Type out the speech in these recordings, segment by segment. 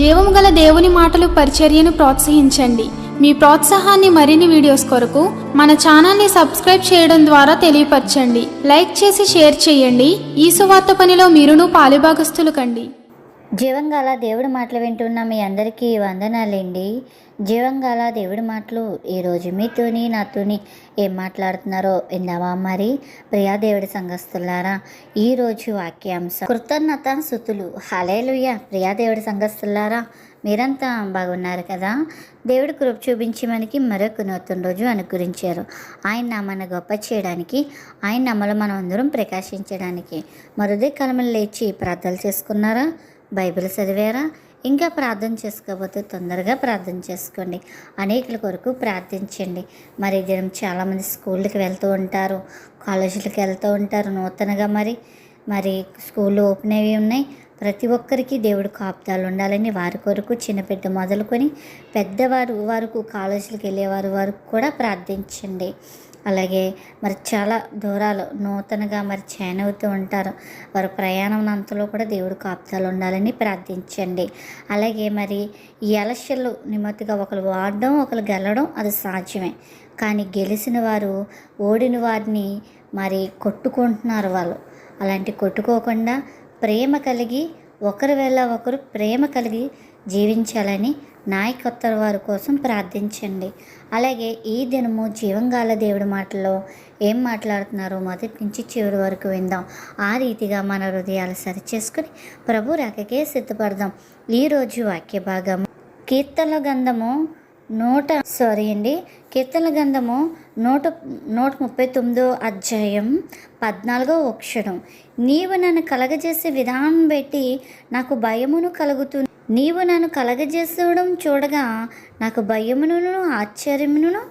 జీవము గల దేవుని మాటలు పరిచర్యను ప్రోత్సహించండి. మీ ప్రోత్సాహాన్ని మరిన్ని వీడియోస్ కొరకు మన ఛానల్ని సబ్స్క్రైబ్ చేయడం ద్వారా తెలియపరచండి. లైక్ చేసి షేర్ చేయండి. ఈ సువార్త పనిలో మీరును పాలుభాగస్తులు కండి. జీవంగాల దేవుడి మాటలు వింటున్న మీ అందరికీ వందనాలండి. జీవంగాల దేవుడి మాటలు ఈరోజు మీతోని నాతోని ఏం మాట్లాడుతున్నారో విందామా మరి? ప్రియా దేవుడి సంఘస్థులారా ఈరోజు వాక్యాంశం. కృతజ్ఞత సుతులు హలేలుయ్య ప్రియా దేవుడి సంఘస్థులారా మీరంతా బాగున్నారు కదా? దేవుడి కృప చూపించి మనకి మరొక నూతన రోజు అనుగ్రహించారు. ఆయన నామాన్ని గొప్ప చేయడానికి ఆయన నమ్మలు మనం అందరం ప్రకాశించడానికి మరుదే కలమలు లేచి ప్రార్థనలు చేసుకున్నారా? బైబిల్ చదివారా? ఇంకా ప్రార్థన చేసుకోకపోతే తొందరగా ప్రార్థన చేసుకోండి. అనేకుల కొరకు ప్రార్థించండి. మరి దినం చాలామంది స్కూళ్ళకి వెళ్తూ ఉంటారు. కాలేజీలకు వెళ్తూ ఉంటారు. నూతనగా మరి మరి స్కూళ్ళు ఓపెన్ అవి ఉన్నాయి. ప్రతి ఒక్కరికి దేవుడు కాపుతాలు ఉండాలని వారి కొరకు చిన్నపిడ్డ మొదలుకొని పెద్దవారు వరకు కాలేజీలకు వెళ్ళేవారు వరకు కూడా ప్రార్థించండి. అలాగే మరి చాలా దూరాలు నూతనగా మరి చైన్ అవుతూ ఉంటారు. వారి ప్రయాణం అంతలో కూడా దేవుడు కాపుతాలు ఉండాలని ప్రార్థించండి. అలాగే మరి ఈ ఎలక్షన్లు నిమ్మతిగా ఒకరు వాడడం ఒకరు గెలవడం అది సాధ్యమే. కానీ గెలిచిన వారు ఓడిన వారిని మరి కొట్టుకుంటున్నారు వాళ్ళు. అలాంటి కొట్టుకోకుండా ప్రేమ కలిగి ఒకరి వేళ ఒకరు ప్రేమ కలిగి జీవించాలని నాయకత్వ వారి కోసం ప్రార్థించండి. అలాగే ఈ దినము జీవంగాల దేవుడి మాటల్లో ఏం మాట్లాడుతున్నారో మొదటి నుంచి చివరి వరకు విందాం. ఆ రీతిగా మన హృదయాలు సరిచేసుకుని ప్రభు రాకకే సిద్ధపడదాం. ఈరోజు వాక్య భాగం కీర్తన గంధము నూట సారీ అండి కీర్తన గంధము నూట నూట ముప్పై తొమ్మిదో అధ్యాయం పద్నాలుగో అక్షరం నీవు నన్ను కలగజేసే విధానం బట్టి నాకు భయమును కలుగుతుంది నీవు నన్ను కలగజేసడం చూడగా నాకు భయమును ఆశ్చర్యమును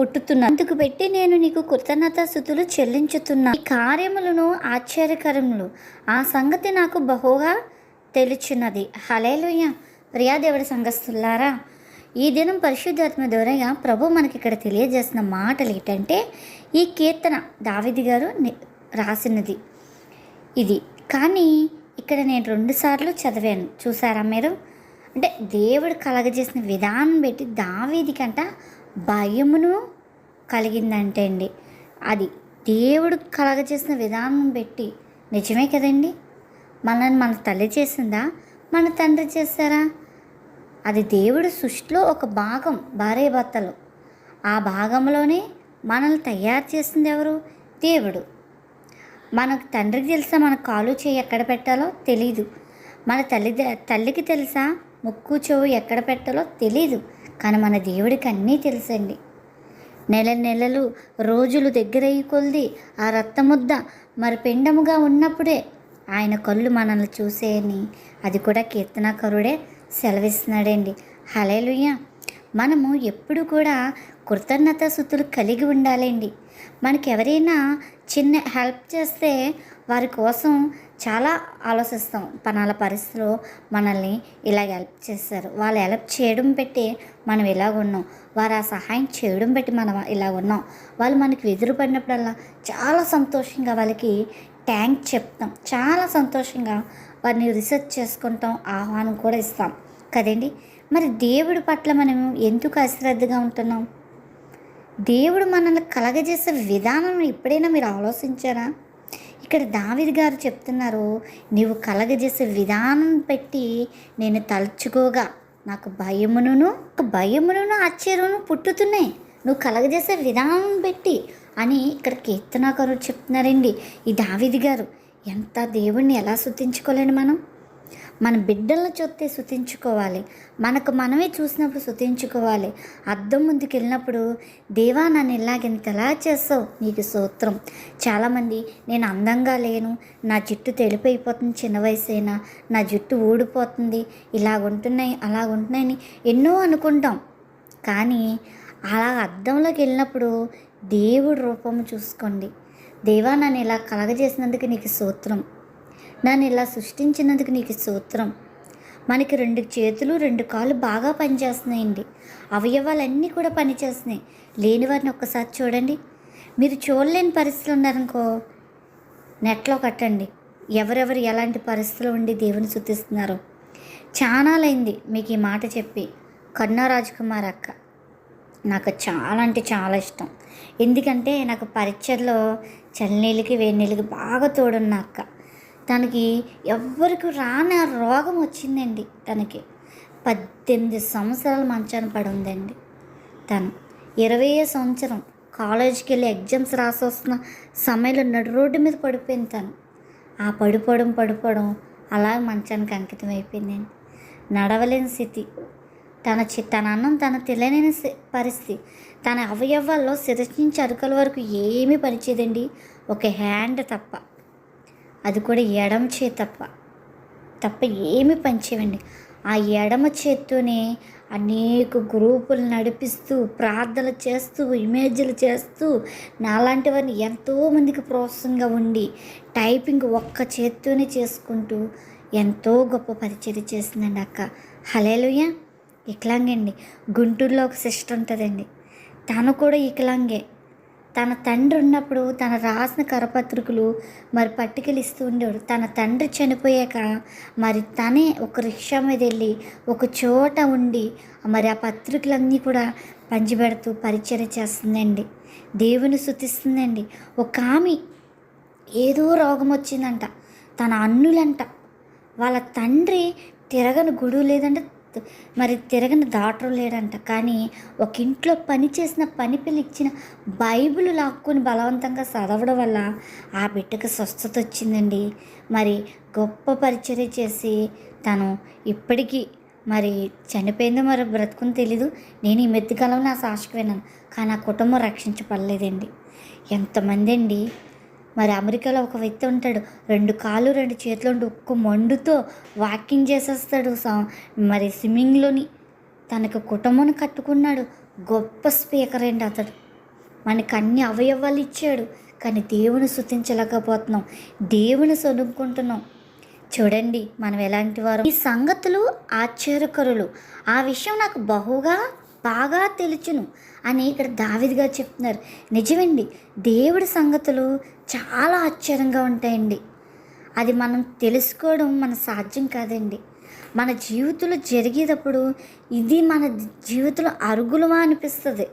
పుట్టుతున్నా అందుకు పెట్టి నేను నీకు కృతజ్ఞత స్థుతులు చెల్లించుతున్నా. ఈ కార్యములను ఆశ్చర్యకరములు. ఆ సంగతి నాకు బహుగా తెలుచున్నది. హలేలుయ్య ప్రియాదేవుడి సంఘస్థులారా ఈ దినం పరిశుద్ధాత్మ ద్వారా ప్రభు మనకి ఇక్కడ తెలియజేసిన మాటలు ఏంటంటే ఈ కీర్తన దావిది గారు రాసినది. ఇది. కానీ ఇక్కడ నేను రెండుసార్లు చదివాను. చూసారా మీరు? అంటే దేవుడు కలగజేసిన విధానం పెట్టి దావీది కంట భయమును కలిగిందంటే అండి అది దేవుడు కలగజేసిన విధానం పెట్టి నిజమే కదండి? మనల్ని మన తల్లి చేసిందా? మన తండ్రి చేస్తారా అది దేవుడు సృష్టిలో ఒక భాగం భార్య భర్తలు ఆ భాగంలోనే మనల్ని తయారు చేసింది ఎవరు? దేవుడు. మనకు తండ్రికి తెలుసా మన కాలు చేయి ఎక్కడ పెట్టాలో? తెలీదు. మన తల్లి తల్లికి తెలుసా ముక్కు చెవు ఎక్కడ పెట్టాలో? తెలీదు. కానీ మన దేవుడికి అన్నీ తెలుసండి. నెల నెలలు రోజులు దగ్గరయ్యి కొలిది ఆ రక్తముద్ద మరి పిండముగా ఉన్నప్పుడే ఆయన కళ్ళు మనల్ని చూసేయని అది కూడా కీర్తనాకరుడే సెలవిస్తున్నాడండి. హలేలుయ్య మనము ఎప్పుడు కూడా కృతజ్ఞత సుతులు కలిగి ఉండాలండి. మనకెవరైనా చిన్న హెల్ప్ చేస్తే వారి కోసం చాలా ఆలోచిస్తాం. పనాల పరిస్థితిలో మనల్ని ఇలా హెల్ప్ చేస్తారు. వాళ్ళు హెల్ప్ చేయడం పెట్టి మనం ఇలా ఉన్నాం. వారు ఆ సహాయం చేయడం పెట్టి మనం ఇలా ఉన్నాం. వాళ్ళు మనకి ఎదురుపడినప్పుడల్లా చాలా సంతోషంగా వాళ్ళకి థ్యాంక్ చెప్తాం. చాలా సంతోషంగా వారిని రీసెర్చ్ చేసుకుంటాం. ఆహ్వానం కూడా ఇస్తాం. కదండి? మరి దేవుడి పట్ల మనం ఎందుకు అశ్రద్ధగా ఉంటున్నాం? దేవుడు మనల్ని కలగజేసే విధానం ఎప్పుడైనా మీరు ఆలోచించారా? ఇక్కడ దావిది గారు చెప్తున్నారు నీవు కలగజేసే విధానం పెట్టి నేను తలుచుకోగా నాకు భయమును భయమును ఆశ్చర్యమును పుట్టుతున్నాయి నువ్వు కలగజేసే విధానం పెట్టి అని ఇక్కడ కీర్తనాకారు చెప్తున్నారండి ఈ దావిది గారు. ఎంత దేవుణ్ణి ఎలా శుద్ధించుకోలేను మనం? మన బిడ్డలను చూస్తే శుతించుకోవాలి. మనకు మనమే చూసినప్పుడు శుతించుకోవాలి. అద్దం ముందుకు వెళ్ళినప్పుడు దేవా నన్ను ఇలాగెంత ఎలా చేస్తావు? నీకు సూత్రం. చాలామంది నేను అందంగా లేను. నా జుట్టు తెలిపైపోతుంది చిన్న వయసైనా. నా జుట్టు ఊడిపోతుంది. ఇలాగుంటున్నాయి అలాగుంటున్నాయని ఎన్నో అనుకుంటాం. కానీ అలా అద్దంలోకి వెళ్ళినప్పుడు దేవుడి రూపము చూసుకోండి. దేవా నన్ను ఇలా కలగజేసినందుకు నీకు సూత్రం. నన్ను ఇలా సృష్టించినందుకు నీకు సూత్రం మనకి రెండు చేతులు రెండు కాళ్ళు బాగా పనిచేస్తున్నాయండి. అవయవాలన్నీ కూడా పనిచేస్తున్నాయి. లేని వారిని ఒక్కసారి చూడండి. మీరు చూడలేని పరిస్థితులు ఉన్నారనుకో నెట్లో కట్టండి. ఎవరెవరు ఎలాంటి పరిస్థితులు ఉండి దేవుని శుద్ధిస్తున్నారో చాలాలైంది మీకు ఈ మాట చెప్పి. కన్నా రాజ్కుమార్ అక్క నాకు చాలా అంటే చాలా ఇష్టం. ఎందుకంటే నాకు పరీక్షల్లో చల్లనీళ్ళకి వేడి నీళ్ళకి బాగా తోడున్న అక్క. తనకి ఎవ్వరికి రాని ఆ రోగం వచ్చిందండి తనకి. పద్దెనిమిది సంవత్సరాలు మంచాన పడి ఉందండి తను. ఇరవై సంవత్సరం కాలేజీకి వెళ్ళి ఎగ్జామ్స్ రాసి వస్తున్న సమయంలో నడు రోడ్డు మీద పడిపోయింది తను. ఆ పడిపోవడం పడిపోవడం అలా మంచానికి అంకితం అయిపోయిందండి. నడవలేని స్థితి. తన చి తన అన్నం తన తెలియని పరిస్థితి. తన అవయవాల్లో శిరస్సు నుంచి అరకల వరకు ఏమీ పరిచేదండి ఒక హ్యాండ్ తప్ప. అది కూడా ఎడమ చేయి తప్ప. తప్ప ఏమి పనిచేయండి ఆ ఎడమ చేత్తోనే అనేక గ్రూపులు నడిపిస్తూ ప్రార్థనలు చేస్తూ ఇమేజ్లు చేస్తూ నాలాంటి వారిని ఎంతోమందికి ప్రోత్సాహంగా ఉండి టైపింగ్ ఒక్క చేత్తోనే చేసుకుంటూ ఎంతో గొప్ప పరిచయం చేసిందండి అక్క. హలేలుయ ఇకలాంగండి గుంటూరులో ఒక సిస్టర్ ఉంటుందండి. తను కూడా ఇకలాంగే తన తండ్రి ఉన్నప్పుడు తన రాసిన కరపత్రికలు మరి పట్టికలు ఇస్తూ ఉండేవాడు. తన తండ్రి చనిపోయాక మరి తనే ఒక రిక్షా మీద వెళ్ళి ఒక చోట ఉండి మరి ఆ పత్రికలన్నీ కూడా పంచిపెడుతూ పరిచయం చేస్తుందండి. దేవుని శుతిస్తుందండి ఒక ఆమె ఏదో రోగం వచ్చిందంట. తన అన్నులంట. వాళ్ళ తండ్రి తిరగని గుడు లేదంటే. మరి తిరగని దాటరు లేడంట. కానీ ఒక ఇంట్లో పని చేసిన పని పిల్ల ఇచ్చిన బైబిల్ లాక్కుని బలవంతంగా చదవడం వల్ల ఆ బిడ్డకు స్వస్థత వచ్చిందండి. మరి గొప్ప పరిచర్య చేసి తను ఇప్పటికీ మరి చనిపోయిందో మరి బ్రతుకుని తెలీదు. నేను ఈ మెత్తికాలంలో నా సాక్షికి విన్నాను. కానీ ఆ కుటుంబం రక్షించబడలేదండి. ఎంతమంది అండి మరి అమెరికాలో ఒక వ్యక్తి ఉంటాడు. రెండు కాళ్ళు రెండు చేతులు ఉండి ఒక్క మండుతో వాకింగ్ చేసేస్తాడు మరి స్విమ్మింగ్లోని తనకు కుటుంబం కట్టుకున్నాడు. గొప్ప స్పీకర్ అండి అతడు. మనకు అన్ని అవయవాలు ఇచ్చాడు. కానీ దేవుని శుతించలేకపోతున్నాం దేవుని సొనుక్కుంటున్నాం చూడండి మనం ఎలాంటి వారు. ఈ సంగతులు ఆశ్చర్యకరులు. ఆ విషయం నాకు బహుగా బాగా తెలుచును అని ఇక్కడ దావిదిగా చెప్తున్నారు. నిజమండి దేవుడి సంగతులు చాలా ఆశ్చర్యంగా ఉంటాయండి. అది మనం తెలుసుకోవడం మన సాధ్యం కాదండి. మన జీవితంలో జరిగేటప్పుడు ఇది మన జీవితంలో అరుగులమా అనిపిస్తుంది.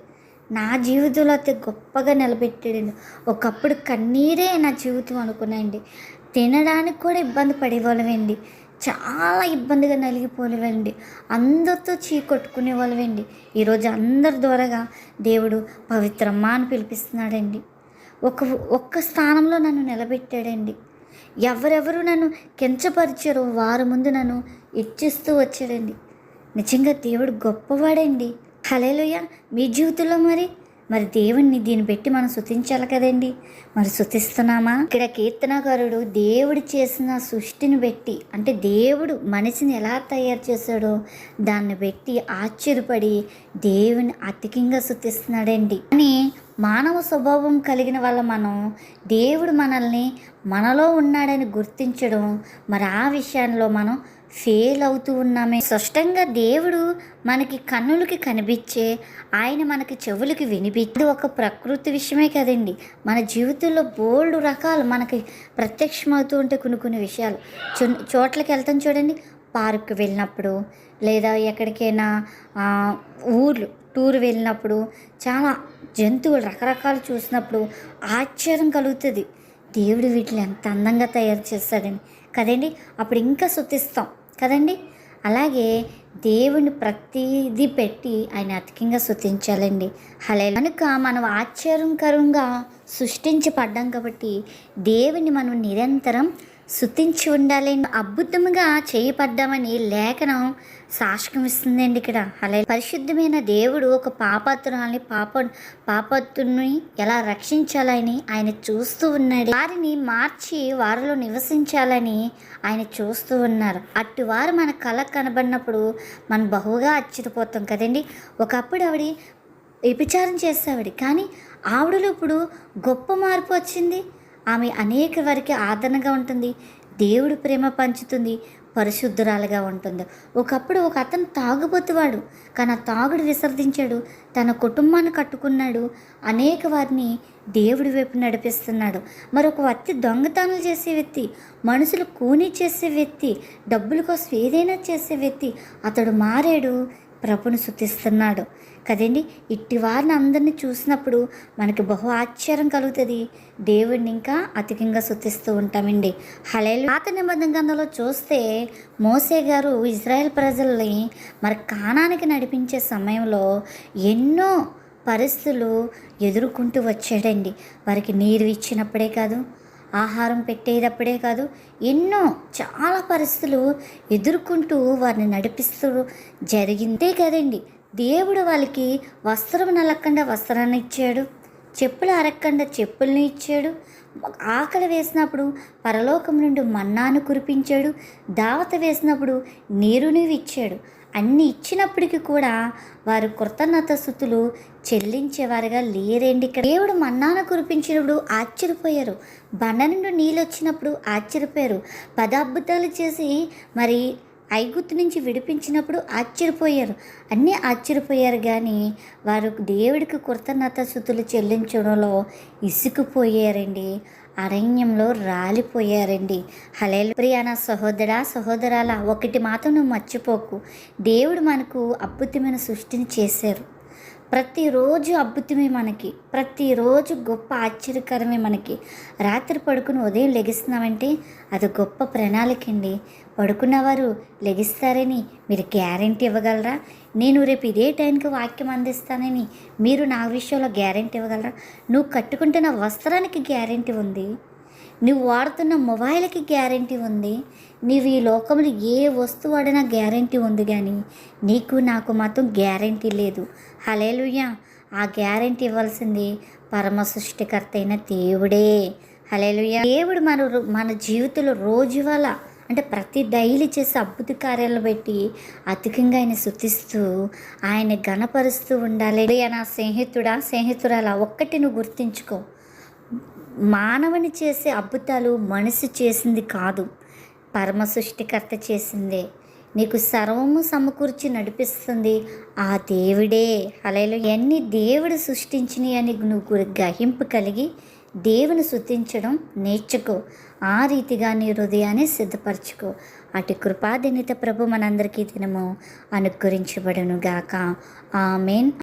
నా జీవితంలో అతి గొప్పగా నిలబెట్టాడండి. ఒకప్పుడు కన్నీరే నా జీవితం అనుకున్నాయండి. తినడానికి కూడా ఇబ్బంది పడేవాళ్ళమండి. చాలా ఇబ్బందిగా నలిగిపోలేవండి అందరితో చీకొట్టుకునే వాళ్ళమండి ఈరోజు అందరి ద్వారాగా దేవుడు పవిత్రమ్మ అని పిలిపిస్తున్నాడండి. ఒక ఒక్క స్థానంలో నన్ను నిలబెట్టాడండి. ఎవరెవరు నన్ను కించపరిచారో వారి ముందు నన్ను ఇచ్చిస్తూ వచ్చాడండి. నిజంగా దేవుడు గొప్పవాడండి. హలేలుయ మీ జీవితంలో మరి మరి దేవుణ్ణి దీన్ని పెట్టి మనం శుతించాలి కదండి. మరి శుతిస్తున్నామా ఇక్కడ కీర్తనకారుడు దేవుడు చేసిన సృష్టిని పెట్టి అంటే దేవుడు మనిషిని ఎలా తయారు చేశాడో దాన్ని పెట్టి ఆశ్చర్యపడి దేవుని అతికింగా శుతిస్తున్నాడండి కానీ మానవ స్వభావం కలిగిన వాళ్ళ మనం దేవుడు మనల్ని మనలో ఉన్నాడని గుర్తించడం మరి ఆ విషయంలో మనం ఫెయిల్ అవుతూ ఉన్నామే. స్పష్టంగా దేవుడు మనకి కన్నులకి కనిపించే ఆయన మనకి చెవులకి వినిపించే ఒక ప్రకృతి విషయమే కదండి. మన జీవితంలో బోల్డ్ రకాలు మనకి ప్రత్యక్షమవుతూ ఉంటే కొన్ని కొన్ని విషయాలు. చో చోట్లకి వెళ్తాం చూడండి పార్క్ వెళ్ళినప్పుడు లేదా ఎక్కడికైనా ఊర్లు టూర్ వెళ్ళినప్పుడు చాలా జంతువులు రకరకాలు చూసినప్పుడు ఆశ్చర్యం కలుగుతుంది. దేవుడు వీటిని ఎంత అందంగా తయారు చేస్తాడని. కదండి? అప్పుడు ఇంకా శుద్ధిస్తాం కదండి? అలాగే దేవుని ప్రతిదీ పెట్టి ఆయన అధికంగా శుతించాలండి అలా కనుక మనం ఆశ్చర్యకరంగా సృష్టించబడ్డాం కాబట్టి దేవుని మనం నిరంతరం శుతించి ఉండాలని అద్భుతంగా చేయబడ్డామని లేఖనం సాక్ష్యం ఇస్తుందండి ఇక్కడ. అలా పరిశుద్ధమైన దేవుడు ఒక పాపత్రుల్ని పాప పాపత్తుని ఎలా రక్షించాలని ఆయన చూస్తూ ఉన్నాడు. వారిని మార్చి వారిలో నివసించాలని ఆయన చూస్తూ ఉన్నారు. అట్టి వారు మన కళ కనబడినప్పుడు మనం బహుగా ఆశ్చర్యపోతాం కదండి. ఒకప్పుడు ఆవిడ వ్యభిచారం చేసేవాడు. కానీ ఆవిడలో ఇప్పుడు గొప్ప మార్పు వచ్చింది. ఆమె అనేక వారికి ఆదరణగా ఉంటుంది. దేవుడు ప్రేమ పంచుతుంది. పరిశుద్ధురాలుగా ఉంటుంది. ఒకప్పుడు ఒక అతను తాగుబోతువాడు కానీ ఆ తాగుడు విసర్జించాడు తన కుటుంబాన్ని కట్టుకున్నాడు అనేక వారిని దేవుడి వైపు నడిపిస్తున్నాడు. మరొక వ్యక్తి దొంగతనాలు చేసే వ్యక్తి మనుషులు కూని చేసే వ్యక్తి డబ్బుల కోసం ఏదైనా చేసే వ్యక్తి అతడు మారాడు ప్రభుని శుతిస్తున్నాడు కదండి? ఇట్టి వారిని అందరినీ చూసినప్పుడు మనకి బహు ఆశ్చర్యం కలుగుతుంది. దేవుడిని ఇంకా అధికంగా శుతిస్తూ ఉంటామండి. హలే పాత నిబంధన గ్రంథంలో చూస్తే మోసే గారు ఇజ్రాయెల్ ప్రజల్ని మరి కానానికి నడిపించే సమయంలో ఎన్నో పరిస్థితులు ఎదుర్కొంటూ వచ్చాడండి. వారికి నీరు ఇచ్చినప్పుడే కాదు ఆహారం పెట్టేటప్పుడే కాదు ఎన్నో చాలా పరిస్థితులు ఎదుర్కొంటూ వారిని నడిపిస్తూ జరిగిందే. కదండి. దేవుడు వాళ్ళకి వస్త్రం నలక్కండా వస్త్రాన్ని ఇచ్చాడు. చెప్పులు అరక్కండా చెప్పుల్ని ఇచ్చాడు. ఆకలి వేసినప్పుడు పరలోకం నుండి మన్నాను కురిపించాడు. దావత వేసినప్పుడు నీరుని ఇచ్చాడు. అన్ని ఇచ్చినప్పటికీ కూడా వారు కృతజ్ఞత స్థుతులు చెల్లించేవారుగా లేరేండి ఇక్కడ? దేవుడు మన్నాను కురిపించినప్పుడు ఆశ్చర్యపోయారు. బండ నుండి నీళ్ళు వచ్చినప్పుడు ఆశ్చర్యపోయారు. పద చేసి మరి ఐగుత్తు నుంచి విడిపించినప్పుడు ఆశ్చర్యపోయారు. అన్నీ ఆశ్చర్యపోయారు కానీ వారు దేవుడికి కృతజ్ఞత స్థుతులు చెల్లించడంలో ఇసుకుపోయారండి అరణ్యంలో రాలిపోయారండి. హలేలు ప్రియాన సహోదరా సహోదరాల ఒకటి మాత్రం నువ్వు మర్చిపోకు. దేవుడు మనకు అద్భుతమైన సృష్టిని చేశారు. ప్రతిరోజు అద్భుతమే మనకి. ప్రతిరోజు గొప్ప ఆశ్చర్యకరమే మనకి. రాత్రి పడుకుని ఉదయం లెగిస్తున్నామంటే అది గొప్ప ప్రణాళిక అండి పడుకున్నవారు లెగిస్తారని మీరు గ్యారంటీ ఇవ్వగలరా? నేను రేపు ఇదే టైంకి వాక్యం అందిస్తానని మీరు నా విషయంలో గ్యారంటీ ఇవ్వగలరా? నువ్వు కట్టుకుంటున్న వస్త్రానికి గ్యారంటీ ఉంది. నువ్వు వాడుతున్న మొబైల్కి గ్యారంటీ ఉంది. నీవు ఈ లోకంలో ఏ వస్తువు వాడినా గ్యారంటీ ఉంది కానీ నీకు నాకు మాత్రం గ్యారంటీ లేదు. హలేలుయ్యా ఆ గ్యారంటీ ఇవ్వాల్సింది పరమ సృష్టికర్త అయిన దేవుడే. హలేలుయ్యా దేవుడు మన మన జీవితంలో రోజువల అంటే ప్రతి డైలీ చేసే అద్భుత కార్యాలు పెట్టి అధికంగా ఆయన శుతిస్తూ ఆయన గణపరుస్తూ ఉండాలి. నా స్నేహితుడా స్నేహితురాలా ఒక్కటి నువ్వు గుర్తించుకో. మానవుని చేసే అద్భుతాలు మనిషి చేసింది కాదు. పరమ సృష్టికర్త చేసిందే. నీకు సర్వము సమకూర్చి నడిపిస్తుంది ఆ దేవుడే. అలయలు ఎన్ని దేవుడు సృష్టించినవి అని నువ్వు గ్రహింపు కలిగి దేవుని శుద్ధించడం నేర్చుకో. ఆ రీతిగా నీ హృదయాన్ని సిద్ధపరచుకో. అటు కృపాదినిత ప్రభు మనందరికీ దినము అనుకరించబడునుగాక ఆమెన్.